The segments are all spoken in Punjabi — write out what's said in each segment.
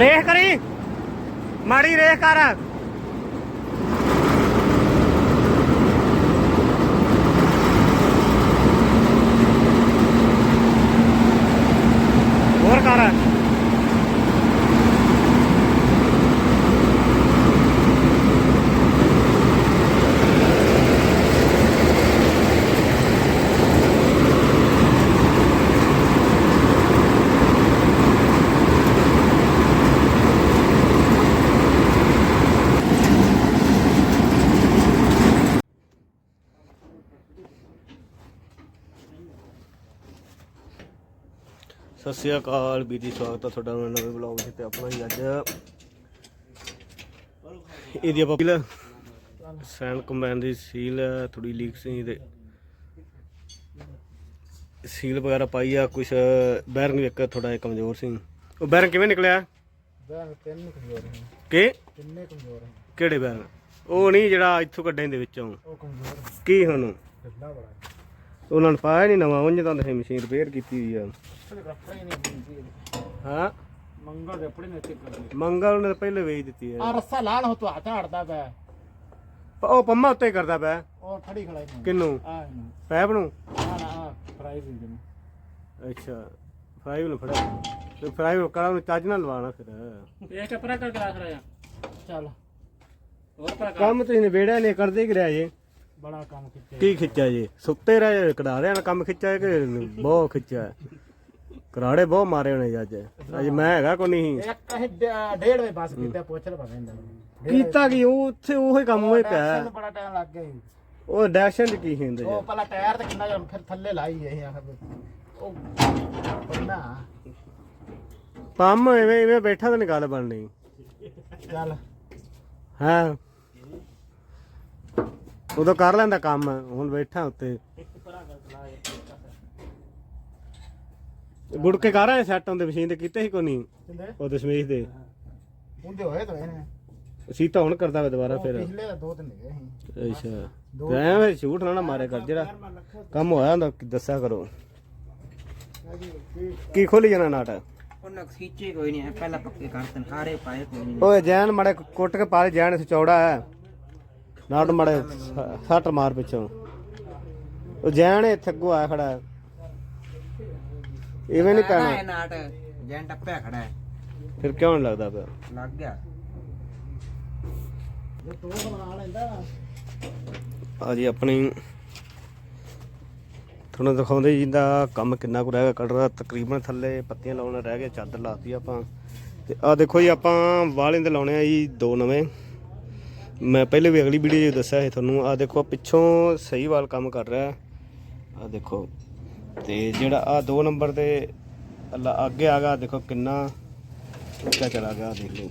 ਰੇਖ ਕਰੀ। ਮਾੜੀ ਰੇਖ ਕਰ ਹੋਰ ਕਰ ਸਤਿ ਸ਼੍ਰੀ ਅਕਾਲ ਵੀਰ ਜੀ ਸਵਾਗਤ ਹੈ ਤੁਹਾਡਾ ਮੇਰੇ ਨਵੇਂ ਬਲੌਗ ਤੇ ਆਪਣਾ ਹੀ ਅੱਜ। ਇਹਦੀ ਆਪਾਂ ਪੀਲ ਸੈਨ ਕੰਬਾਈਨ ਦੀ ਸੀਲ ਥੋੜੀ ਲੀਕ ਸੀ ਤੇ ਸੀਲ ਵਗੈਰਾ ਪਾਈ ਆ ਕੁਝ ਬੈਰਿੰਗ ਵੀ ਇੱਕ ਥੋੜਾ ਜਿਹਾ ਕਮਜ਼ੋਰ ਸੀ। ਉਹ ਬੈਰਿੰਗ ਕਿਵੇਂ ਨਿਕਲਿਆ? ਬੈਂਕ ਤਿੰਨ ਕਮਜ਼ੋਰ ਹੈ ਕਿ? ਤਿੰਨੇ ਕਮਜ਼ੋਰ ਹੈ ਕਿਹੜੇ ਬੈਰਿੰਗ? ਉਹ ਨਹੀਂ ਜਿਹੜਾ ਇੱਥੋਂ ਕੱਢੇ ਦੇ ਵਿੱਚੋਂ। ਉਹ ਕਮਜ਼ੋਰ ਹੈ ਕੀ ਹੁਣ? ਉਹਨਾਂ ਨੇ ਪਾਇਆ ਨਹੀਂ ਨਵਾਂ ਉਂਝ ਤਾਂ ਮਸ਼ੀਨ ਰਿਪੇਅਰ ਕੀਤੀ ਹੋਈ ਆ। ਨੇ ਨੇ ਤਾਂ ਪਹਿਲੇ ਵੇਚ ਦਿੱਤੀ ਆ ਹੈ ਰੱਸਾ ਲਾਲ ਹੋ ਤੋ ਹੱਥ ਹੜਦਾ ਪਿਆ। ਉਹ ਪੰਮਾ ਉੱਤੇ ਕਰਦਾ ਪਿਆ। ਉਹ ਖੜੀ ਖੜਾ ਹੀ ਕਿੰਨੂੰ ਆ ਇਹਨੂੰ। ਪੈਪ ਨੂੰ? ਆ ਨਾ ਆ ਫਰਾਈ ਵੀ ਦੇ ਅੱਛਾ ਫਰਾਈ ਨੂੰ ਫੜਾ ਤੇ ਫਰਾਈ ਨੂੰ ਕਰਾਂ ਨੂੰ ਚੱਜ ਨਾਲ ਲਵਾਣਾ ਫਿਰ। ਇਹ ਕਪੜਾ ਕਰ ਗਲਾਸ ਰਿਆ ਚੱਲ। ਹੋਰ ਪਰ ਕੰਮ ਤੁਸੀਂ ਨਿਬੇੜਿਆ ਨਹੀਂ ਕਰਦੇ ਕਿ ਰਿਹਾ ਜੇ? ਬੜਾ ਕੰਮ ਕੀਤਾ ਕੀ ਖਿੱਚਿਆ ਜੇ? ਸੁੱਤੇ ਰਹੇ ਕਢਾ ਰਿਆ ਨਾ ਕੰਮ ਖਿੱਚਿਆ ਹੈ ਕਿ ਬਹੁਤ ਖਿੱਚਿਆ? ਹੈ? ਕਰਾੜੇ ਬਹੁਤ ਮਾਰੇ ਹੋਣੇ ਜੀ ਅੱਜ। ਅੱਜ ਮੈਂ ਹੈਗਾ ਕੋ ਨਹੀਂ। ਇੱਕ ਅਸੀਂ ਡੇ- ਡੇਢ ਵਜੇ ਬਸ ਕੀਤਾ ਪੁੱਛ ਲੈ ਭਾਵੇਂ ਇਹਨਾਂ ਕੀਤਾ ਕੀ ਉਹ ਉੱਥੇ ਉਹੀ ਕੰਮ ਹੋਏ ਪਿਆ। ਬੜਾ ਟਾਈਮ ਲੱਗ ਗਿਆ ਸੀ। ਉਹ ਡੈਸ਼ਨ ਚ ਕੀ ਹੁੰਦੇ ਉਹ ਜੀ ਪਹਿਲਾਂ ਟਾਇਰ ਤੇ ਕਿੰਨਾ ਜਮ ਫਿਰ ਥੱਲੇ ਲਾਈ ਇਹ ਆਖਰ ਉਹ ਬੰਨਾ ਪੰਮ ਐਵੇਂ ਐਵੇਂ ਬੈਠਾ ਤਾਂ ਨਹੀਂ ਗੱਲ ਬਣਨੀ। ਚੱਲ। ਹਾਂ। ਉਦੋਂ ਕਰ ਲੈਂਦਾ ਕੰਮ ਹੁਣ ਬੈਠਾ ਉੱਤੇ। ਗੁੜ ਕੇ ਕਰ ਆਏ ਸੈੱਟ ਹੁੰਦੇ ਮਸ਼ੀਨ ਤੇ ਕੀਤੇ ਸੀ ਕੋਈ ਨਹੀਂ? ਉਹ ਦਸ਼ਮੇਸ਼ ਦੇ। ਹੁੰਦੇ ਹੋਏ ਤਾਂ ਇਹਨੇ ਸੀ ਤਾਂ ਹੁਣ ਕਰਦਾ ਵਾ ਦੁਬਾਰਾ ਫਿਰ। ਪਿਛਲੇ ਤਾਂ ਦੋ ਦਿਨ ਗਏ ਸੀ। ਅੱਛਾ। ਤੇ ਐਵੇਂ ਝੂਠ ਨਾ ਕਰ ਜਿਹੜਾ ਕੰਮ ਹੋਇਆ ਹੁੰਦਾ ਦੱਸਿਆ ਕਰੋ। ਕੀ ਖੋਲੀ ਜਾਣਾ ਨਾਟ? ਉਹਨਾਂ ਖੀਚੇ ਕੋਈ ਨਹੀਂ ਹੈ ਪਹਿਲਾਂ ਪੱਕੇ ਕਰਤਨ ਹਾਰੇ ਪਾਏ ਕੋਈ ਨਹੀਂ। ਓਏ ਜੈਨ ਮੜੇ ਕੁੱਟ ਕੇ ਪਾ ਦੇ ਜੈਨ ਚੌੜਾ ਹੈ। ਨਾਟ ਮੜੇ ਸੱਟ ਮਾਰ ਪਿੱਛੋਂ। ਉਹ ਜੈਨ ਇੱਥੇ ਅੱਗੋਂ ਆਇਆ ਖੜਾ ਹੈ। ਇਵੇਂ ਨਹੀਂ ਇਹ ਪੈਣਾ। ਨਾਟ। ਜੈਨ ਟੱਪਿਆ ਖੜਾ ਹੈ। ਫਿਰ ਕਿਉਂ ਨਹੀਂ ਲੱਗਦਾ ਪਿਆ? ਲੱਗ ਗਿਆ। ਜੇ ਤੂੰ ਬਣਾ ਲੈਂਦਾ ਆ ਜੀ ਆਪਣੀ ਤੁਹਾਨੂੰ ਦਿਖਾਉਂਦੇ ਜੀ ਦਾ ਕੰਮ ਕਿੰਨਾ ਕੁ ਰਹਿ ਗਿਆ। ਕੱਢਦਾ ਤਕਰੀਬਨ ਥੱਲੇ ਪੱਤੀਆਂ ਲਾਉਣ ਰਹਿ ਗਏ ਚਾਦਰ ਲਾਤੀ ਆਪਾਂ। ਤੇ ਆ ਦੇਖੋ ਜੀ ਆਪਾਂ ਵਾਲੇ ਦੇ ਲਾਉਣੇ ਆ ਜੀ ਦੋ ਨਵੇਂ। ਮੈਂ ਪਹਿਲੇ ਵੀ ਅਗਲੀ ਵੀਡੀਓ 'ਚ ਦੱਸਿਆ ਸੀ ਤੁਹਾਨੂੰ। ਆ ਦੇਖੋ ਪਿੱਛੋਂ ਸਹੀ ਵਾਲ ਕੰਮ ਕਰ ਰਿਹਾ। ਆ ਦੇਖੋ। ਤੇ ਜਿਹੜਾ ਆ ਦੋ ਨੰਬਰ ਤੇ ਅੱਲਾ- ਅੱਗੇ ਆ ਗਿਆ, ਦੇਖੋ ਕਿੰਨਾ ਉੱਚਾ ਚਲਾ ਗਿਆ, ਦੇਖ ਲਓ।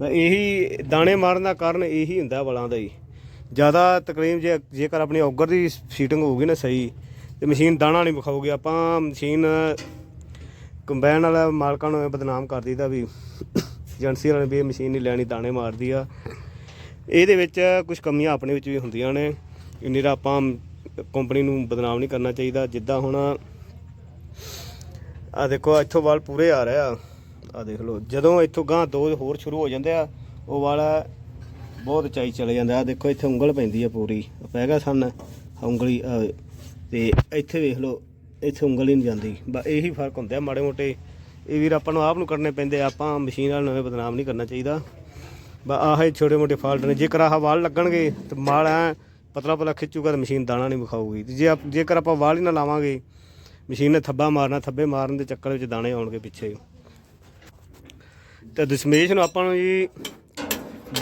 ਮੈਂ ਇਹੀ ਦਾਣੇ ਮਾਰਨ ਦਾ ਕਾਰਨ ਇਹੀ ਹੁੰਦਾ ਬਲਾਂ ਦਾ ਹੀ। ਜ਼ਿਆਦਾ ਤਕਰੀਬ ਜੇ ਜੇਕਰ ਆਪਣੀ ਔਗਰ ਦੀ ਸੀਟਿੰਗ ਹੋਊਗੀ ਨਾ ਸਹੀ, ਤੇ ਮਸ਼ੀਨ ਦਾਣਾ ਨਹੀਂ ਵਿਖਾਊਗੀ ਆਪਾਂ ਮਸ਼ੀਨ ਕੰਬਾਈਨ ਵਾਲਾ ਮਾਲਕਾਂ ਨੂੰ ਬਦਨਾਮ ਕਰ ਦਿੱਤਾ ਵੀ ਏਜੰਸੀ ਵਾਲਿਆਂ ਨੇ ਵੀ ਇਹ ਮਸ਼ੀਨ ਨਹੀਂ ਲੈਣੀ, ਦਾਣੇ ਮਾਰਦੀ ਆ। ਇਹਦੇ ਵਿੱਚ ਕੁਝ ਕਮੀਆਂ ਆਪਣੇ ਵਿੱਚ ਵੀ ਹੁੰਦੀਆਂ ਨੇ, ਇੰਨੀ ਦਾ ਆਪਾਂ ਕੰਪਨੀ ਨੂੰ ਬਦਨਾਮ ਨਹੀਂ ਕਰਨਾ ਚਾਹੀਦਾ। ਜਿੱਦਾਂ ਹੁਣ ਆ ਦੇਖੋ ਇੱਥੋਂ ਵਾਲ ਪੂਰੇ ਆ ਰਹੇ ਆ। ਆ ਦੇਖ ਲਓ, ਜਦੋਂ ਇੱਥੋਂ ਗਾਂ ਦੋ ਹੋਰ ਸ਼ੁਰੂ ਹੋ ਜਾਂਦੇ ਆ, ਉਹ ਵਾਲਾ ਬਹੁਤ ਉਚਾਈ ਚਲੇ ਜਾਂਦਾ। ਆ ਦੇਖੋ, ਇੱਥੇ ਉਂਗਲ ਪੈਂਦੀ ਆ ਪੂਰੀ। ਪੈ ਗਿਆ ਸਨ ਉਂਗਲੀ, ਆਹ ਤੇ ਇੱਥੇ ਵੇਖ ਲਓ, ਇੱਥੇ ਉਂਗਲ ਹੀ ਨਹੀਂ ਜਾਂਦੀ। ਬਸ ਇਹੀ ਫ਼ਰਕ ਹੁੰਦਾ ਆ ਮਾੜੇ ਮੋਟੇ। ਇਹ ਵੀਰ ਆਪਾਂ ਨੂੰ ਆਪ ਨੂੰ ਕਰਨੇ ਪੈਂਦੇ ਆਪਾਂ ਮਸ਼ੀਨ ਵਾਲ ਨਵੇਂ ਬਦਨਾਮ ਨਹੀਂ ਕਰਨਾ ਚਾਹੀਦਾ। ਬਸ ਆਹ ਛੋਟੇ ਮੋਟੇ ਫਾਲਟ ਨੇ। ਜੇਕਰ ਆਹ ਵਾਲ ਲੱਗਣਗੇ ਤੇ ਮਾਲ ਐ ਪਤਲਾ ਪਤਲਾ ਖਿੱਚੂਗਾ ਤਾਂ ਮਸ਼ੀਨ ਦਾਣਾ ਨਹੀਂ ਵਿਖਾਊਗੀ। ਤੇ ਜੇ ਆਪ- ਜੇਕਰ ਆਪਾਂ ਵਾਲ ਹੀ ਨਾ ਲਾਵਾਂਗੇ, ਮਸ਼ੀਨ ਨੇ ਥੱਬਾ ਮਾਰਨਾ, ਥੱਬੇ ਮਾਰਨ ਦੇ ਚੱਕਰ ਵਿੱਚ ਦਾਣੇ ਆਉਣਗੇ ਪਿੱਛੇ ਤੇ ਦਸ਼ਮੇਸ਼ ਨੂੰ ਆਪਾਂ ਨੂੰ ਜੀ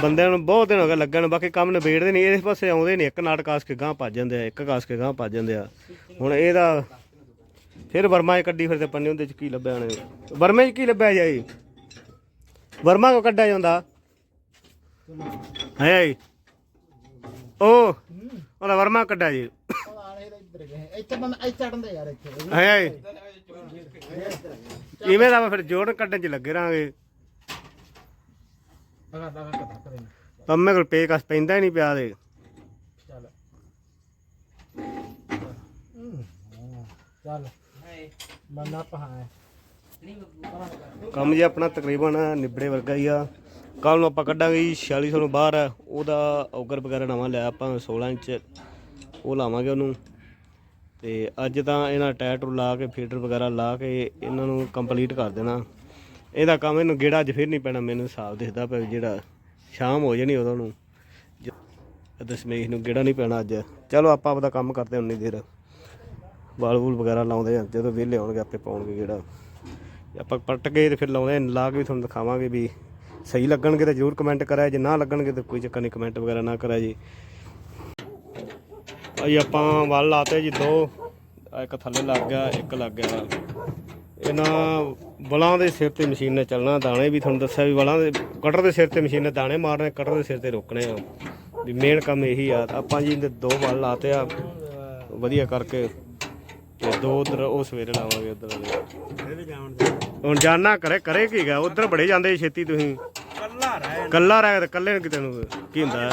ਬੰਦਿਆਂ ਨੂੰ ਬਹੁਤ ਦਿਨ ਹੋ ਗਏ ਲੱਗਣ ਬਾਕੀ ਕੰਮ ਨਿਬੇੜਦੇ ਨਹੀਂ ਇਹਦੇ ਪਾਸੇ ਆਉਂਦੇ ਨਹੀਂ। ਇੱਕ ਨਾਟਕ ਕਾਸ ਕੇ ਗਾਂ ਭੱਜ ਜਾਂਦੇ ਆ, ਇੱਕ ਕਾਸ ਕੇ ਗਾਂ ਭੱਜ ਜਾਂਦੇ ਆ। ਹੁਣ ਇਹਦਾ ਫਿਰ ਵਰਮਾ 'ਚ ਕੱਢੀ ਫਿਰ ਤੇ ਪੰਨੇ, ਉਹਦੇ ਚ ਕੀ ਲੱਭਿਆ ਨੇ ਵਰਮੇ 'ਚ ਕੀ ਲੱਭਿਆ ਜਾਈ ਵਰਮਾ ਕੋ ਕੱਢਿਆ ਜਾਂਦਾ? ਹੈ ਜੀ। ਉਹ ਆਲੇ ਤਾਂ ਇੱਧਰ ਗਏ ਇੱਥੇ ਬੰਦਾ ਇੱਥੇ ਚੜਨਦੇ ਯਾਰ ਇੱਥੇ ਹੈ। ਇਵੇਂ ਦਾ ਫਿਰ ਜੋੜਨ ਕੱਢਣ ਚ ਲੱਗੇ ਰਾਂਗੇ ਪੰਮੇ ਕੋਲ ਪੇ ਕਸ ਪੈਂਦਾ ਹੀ ਨਹੀਂ ਪਿਆ ਦੇ ਕੰਮ ਜੀ ਆਪਣਾ ਤਕਰੀਬਨ ਨਿਬੜੇ ਵਰਗਾ ਹੀ ਆ। ਕੱਲ ਨੂੰ ਆਪਾਂ ਕੱਢਾਂਗੇ ਜੀ 4600 ਨੂੰ ਬਾਹਰ। ਉਹਦਾ ਔਗਰ ਵਗੈਰਾ ਨਵਾਂ ਲਿਆ ਆਪਾਂ 16 ਇੰਚ। ਉਹ ਲਾਵਾਂਗੇ ਉਹਨੂੰ। ਤੇ ਅੱਜ ਤਾਂ ਇਹਨਾਂ tyre to law K, feeder ਵਗੈਰਾ ਲਾ ਕੇ ਇਹਨਾਂ ਨੂੰ ਕੰਪਲੀਟ ਕਰ ਦੇਣਾ। ਇਹਦਾ ਕੰਮ ਇਹਨੂੰ ਗੇੜਾ ਅੱਜ ਫਿਰ ਨਹੀਂ ਪੈਣਾ, ਮੈਨੂੰ ਸਾਫ਼ ਦਿਖਦਾ ਪਿਆ ਜਿਹੜਾ ਸ਼ਾਮ ਹੋ ਜਾਣੀ ਉਦੋਂ ਨੂੰ। ਦਸਮੇਸ਼ ਨੂੰ ਗੇੜਾ ਨਹੀਂ ਪੈਣਾ ਅੱਜ। ਚਲੋ ਆਪਾਂ ਆਪਦਾ ਕੰਮ ਕਰਦੇ ਹਾਂ ਉਨੀ ਦੇਰ। ਵਾਲ ਵੂਲ ਵਗੈਰਾ ਲਾਉਂਦੇ ਆ ਜਦੋਂ ਵਿਹਲੇ ਆਉਣਗੇ ਆਪੇ ਪਾਉਣਗੇ ਗੇੜਾ। ਆਪਾਂ ਪਲਟ ਗਏ ਤੇ ਫਿਰ ਲਾਉਂਦੇ ਲਾ ਕੇ ਵੀ ਤੁਹਾਨੂੰ ਦਿਖਾਵਾਂਗੇ ਵੀ ਸਹੀ ਲੱਗਣਗੇ ਤਾਂ ਜਰੂਰ ਕਮੈਂਟ ਕਰਿਆ ਜੇ ਨਾ ਲੱਗਣਗੇ ਤਾਂ ਕੋਈ ਚੱਕਰ ਨਹੀਂ ਕਮੈਂਟ ਵਗੈਰਾ ਨਾ ਕਰਿਆ ਜੀ। ਭਾਈ ਆਪਾਂ ਵੱਲ ਲਾਤੇ ਜੀ ਦੋ ਇੱਕ ਥੱਲੇ ਲੱਗ ਗਿਆ, ਇੱਕ ਲੱਗ ਗਿਆ। ਇਹਨਾਂ ਬਲਾਂ ਦੇ ਸਿਰ ਤੇ ਮਸ਼ੀਨ ਨੇ ਚੱਲਣਾ, ਦਾਣੇ ਵੀ ਤੁਹਾਨੂੰ ਦੱਸਿਆ ਵੀ ਵਲਾਂ ਦੇ, ਕਟਰ ਦੇ ਸਿਰ ਤੇ ਮਸ਼ੀਨ ਨੇ ਦਾਣੇ ਮਾਰਨੇ, ਕਟਰ ਦੇ ਸਿਰ ਤੇ ਰੋਕਣੇ ਆ। ਵੀ ਮੇਨ ਕੰਮ ਇਹੀ ਆ। ਆਪਾਂ ਜੀ ਇਹਦੇ ਦੋ ਵੱਲ ਲਾਤੇ ਆ, ਵਧੀਆ ਕਰਕੇ। ਤੇ ਦੋ ਉਧਰ, ਉਹ ਸਵੇਰੇ ਲਾਵਾਂਗੇ ਉਧਰ ਹੁਣ ਜਾਣਾ ਕਰੇ ਕਰੇ ਕੀ ਗਾ? ਉਧਰ ਬੜੇ ਜਾਂਦੇ ਛੇਤੀ ਤੁਸੀਂ। ਕੱਲਾ ਰਹਿ ਕੱਲਾ ਰਹਿ ਤੇ ਕੱਲੇ ਨੂੰ ਕਿਤੇ ਨੂੰ ਕੀ ਹੁੰਦਾ?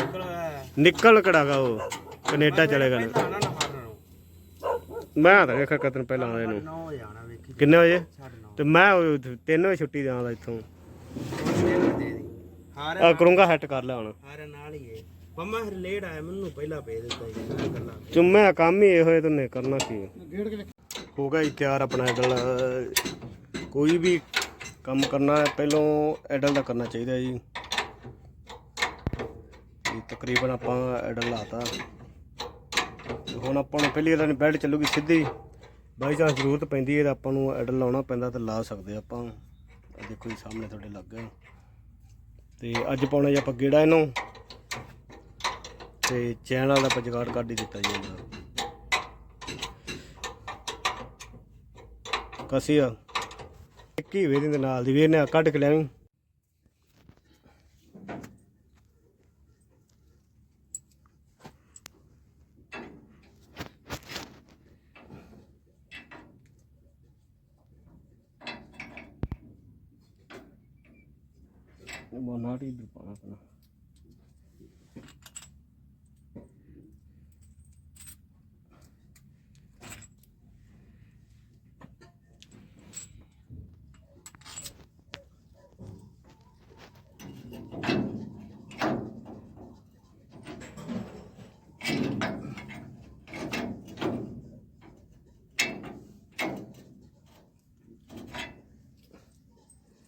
ਨਿਕਲ ਕੜਾਗਾ ਉਹ? ਕੈਨੇਡਾ ਚਲੇਗਾ ਨਾ ਨਾ ਨਾ ਮਾਰਨ ਮੈਂ ਤਾਂ ਵੇਖਿਆ ਕਤਨ ਪਹਿਲਾਂ ਆਏ ਨੂੰ। 9 ਵਜੇ ਆਣਾ ਵੇਖੀ। ਕਿੰਨੇ ਵਜੇ? ਸਾਡੇ 9 ਤੇ ਮੈਂ 3 ਵਜੇ ਛੁੱਟੀ ਦਾਂਦਾ ਇੱਥੋਂ। ਆ ਕਰੂੰਗਾ ਹੈਟ ਕਰ ਲਿਆ ਹੁਣ। ਹਾਰੇ ਨਾਲ। ਹੀ ਹੈ ਪੰਮਾ ਫਿਰ ਲੇਟ ਆਇਆ ਮੈਨੂੰ ਪਹਿਲਾਂ ਭੇਜ ਦਿੱਤਾ ਚੁੰਮੇ ਕੰਮ ਹੀ ਇਹੋ ਹੈ ਤੈਨੂੰ ਕਰਨਾ ਕੀ? ਹੈ? ਗਿਆ ਤਿਆਰ ਆਪਣਾ ਐਡਲ ਕੋਈ ਵੀ ਕੰਮ ਕਰਨਾ ਹੈ, ਪਹਿਲੋਂ ਐਡਲ ਦਾ ਕਰਨਾ ਚਾਹੀਦਾ ਜੀ। ਜੀ ਤਕਰੀਬਨ ਆਪਾਂ ਐਡਲ ਲਾਤਾ। ਤੇ ਹੁਣ ਆਪਾਂ ਨੂੰ ਪਹਿਲੀ ਵਾਰ ਬੈਲਟ ਚੱਲੂਗੀ ਸਿੱਧੀ। ਬਾਈ ਚਾਂਸ ਜ਼ਰੂਰਤ ਪੈਂਦੀ ਹੈ ਤਾਂ ਆਪਾਂ ਨੂੰ ਐਡਲ ਲਾਉਣਾ ਪੈਂਦਾ ਤਾਂ ਲਾ ਸਕਦੇ ਆਪਾਂ। ਆਹ ਦੇਖੋ ਜੀ, ਸਾਹਮਣੇ ਤੁਹਾਡੇ ਲੱਗ ਗਿਆ ਤੇ ਅੱਜ ਪਾਉਣਾ ਜੀ ਆਪਾਂ ਗੇੜਾ ਇਹਨੂੰ। ਤੇ ਚੈਨ ਵਾਲਾ ਆਪਾਂ ਜਗਾੜ ਕੱਢ ਹੀ ਦਿੱਤਾ ਜੀ ਇਹਦਾ। ਕਸੀ ਆ ਇੱਕ ਹੀ ਵੇਰੇ ਦੇ ਨਾਲ ਦੀ ਵੇਰ ਨੇ ਕੱਢ ਕੇ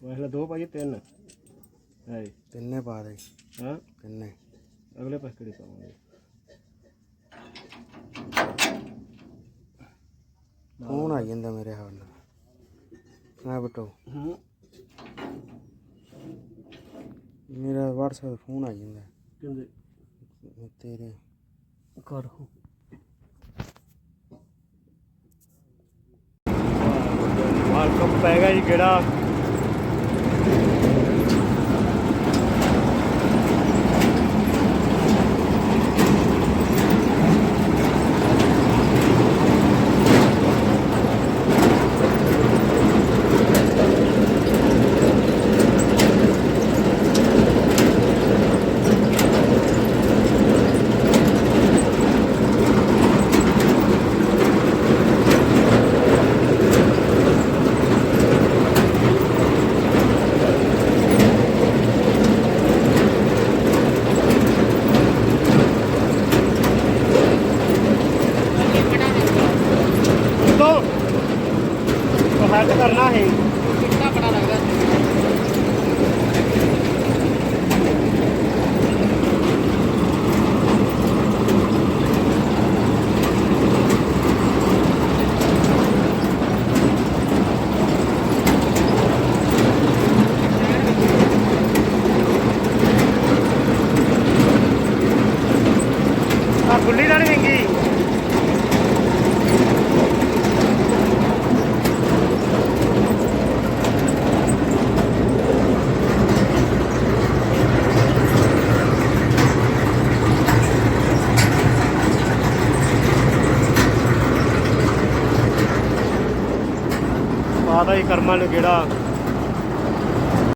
ਵੇਖ ਦੋ ਭਾਜੀ ਤਿੰਨ ਹੈ ਜੀ। ਤਿੰਨੇ ਪਾ ਦੇ ਹਾਂ ਤਿੰਨੇ ਅਗਲੇ ਪਾਸੇ ਕਿਹੜੀ ਪਾਵਾਂਗੇ ਫੋਨ ਆ ਜਾਂਦਾ ਮੇਰੇ ਹਾਲ ਨਾਲ ਆ ਬਟੋ ਹੂੰ ਮੇਰਾ WhatsApp ਫੋਨ ਆ ਜਾਂਦਾ ਕਿੰਦੇ ਤੇਰੇ ਕਰ ਮਾਲ ਕੱਪ ਪੈ ਗਿਆ ਜੀ ਕਿਹੜਾ ਦੋ ਉਹ ਹੈਡ ਕਰਨਾ ਹੈ ਕਿੰਨਾ ਬੜਾ ਲੱਗਦਾ ਆ ਗੁੱਲੀ ਨਾਲ ਵਿੰਗੀ ਪਾਦਾ ਹੀ ਕਰਮਾਂ ਨੂੰ ਜਿਹੜਾ